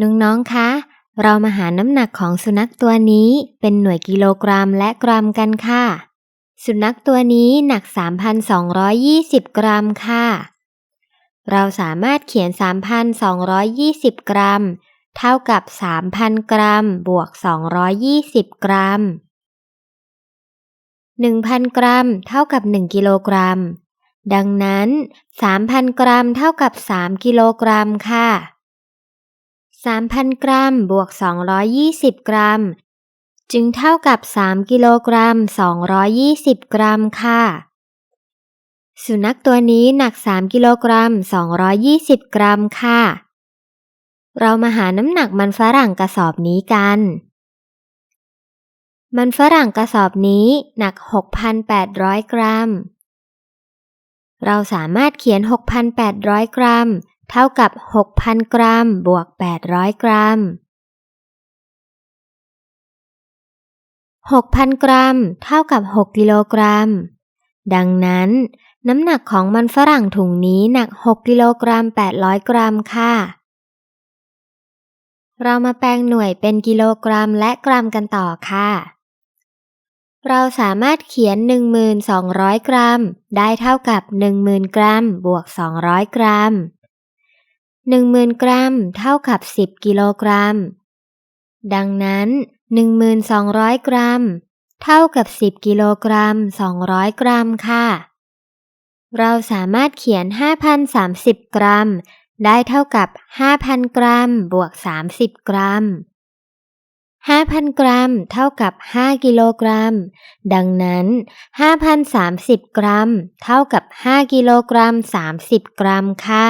น้องๆ คะ เรามาหาน้ำหนักของสุนัขตัวนี้เป็นหน่วยกิโลกรัมและกรัมกันค่ะ สุนัขตัวนี้หนัก 3,220 กรัมค่ะ เราสามารถเขียน 3,220 กรัม เท่ากับ 3,000 กรัม บวก 220 กรัม 1,000 กรัม เท่ากับ 1 กิโลกรัม ดังนั้น 3,000 กรัม เท่ากับ 3 กิโลกรัมค่ะ 3,000 กรัม บวก 220 กรัม จึงเท่ากับ 3 กิโลกรัม 220 กรัมค่ะ สุนัขตัวนี้หนัก 3 กิโลกรัม 220 กรัมค่ะ เรามาหาน้ำหนักมันฝรั่งกระสอบนี้กัน มันฝรั่งกระสอบนี้หนัก 6,800 กรัม เราสามารถเขียน 6,800 กรัม เท่ากับ 6,000 กรัม บวก 800 กรัม 6,000 กรัม เท่ากับ 6 กิโลกรัม ดังนั้น น้ำหนักของมันฝรั่งถุงนี้หนัก 6 กิโลกรัม 800 กรัมค่ะ เรามาแปลงหน่วยเป็นกิโลกรัมและกรัมกันต่อค่ะ เราสามารถเขียน 1,200 กรัม ได้เท่ากับ 10,000 กรัม บวก 200 กรัม 10,000 กรัม เท่ากับ 10 กิโลกรัม ดังนั้น 1,200 กรัม เท่ากับ 10 กิโลกรัม 200 กรัมค่ะ เราสามารถเขียน 5,030 กรัม ได้เท่ากับ 5,000 กรัม บวก 30 กรัม 5,000 กรัม เท่ากับ 5 กิโลกรัม ดังนั้น 5,030 กรัม เท่ากับ 5 กิโลกรัม 30 กรัมค่ะ